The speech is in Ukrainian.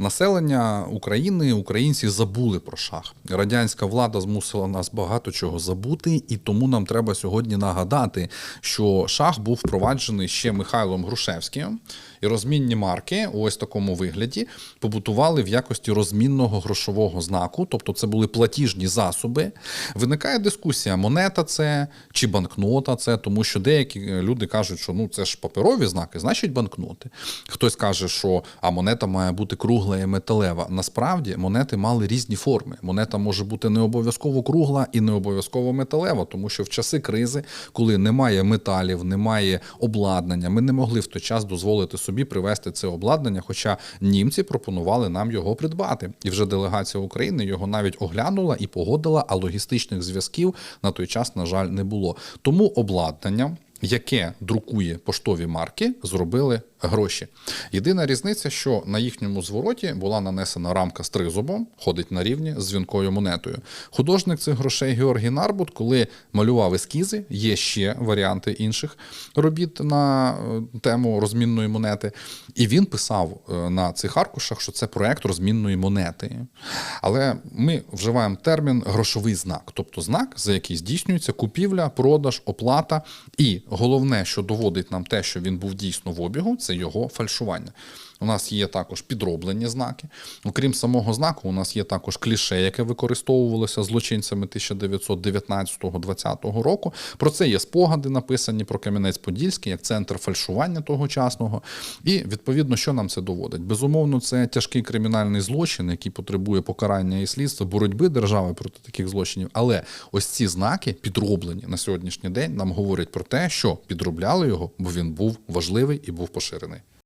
Населення України, українці забули про шах. Радянська влада змусила нас багато чого забути, і тому нам треба сьогодні нагадати, що шах був впроваджений ще Михайлом Грушевським, і розмінні марки у ось такому вигляді побутували в якості розмінного грошового знаку, тобто це були платіжні засоби. Виникає дискусія: монета це чи банкнота це, тому що деякі люди кажуть, що ну це ж паперові знаки, значить банкноти. Хтось каже, що а монета має бути кругла і металева. Насправді монети мали різні форми. Монета може бути не обов'язково кругла і не обов'язково металева, тому що в часи кризи, коли немає металів, немає обладнання, ми не могли в той час дозволити собі привезти це обладнання. Хоча німці пропонували нам його придбати, і вже делегація України його навіть оглянула і погодила, а логістичних зв'язків на той час, на жаль, не було. Тому обладнання. Яке друкує поштові марки, зробили гроші. Єдина різниця, що на їхньому звороті була нанесена рамка з тризубом, ходить на рівні з дзвінкою монетою. Художник цих грошей Георгій Нарбут, коли малював ескізи, є ще варіанти інших робіт на е, тему розмінної монети. І він писав е, на цих аркушах, що це проект розмінної монети. Але ми вживаємо термін грошовий знак, тобто знак, за який здійснюється купівля, продаж, оплата. І головне, що доводить нам те, що він був дійсно в обігу, це його фальшування. У нас є також підроблені знаки. Окрім самого знаку, у нас є також кліше, яке використовувалося злочинцями 1919-20 року. Про це є спогади, написані про Кам'янець-Подільський як центр фальшування тогочасного. І відповідно, що нам це доводить? Безумовно, це тяжкий кримінальний злочин, який потребує покарання і слідства, боротьби держави проти таких злочинів. Але ось ці знаки підроблені на сьогоднішній день нам говорять про те, що підробляли його, бо він був важливий і був поширений ширини.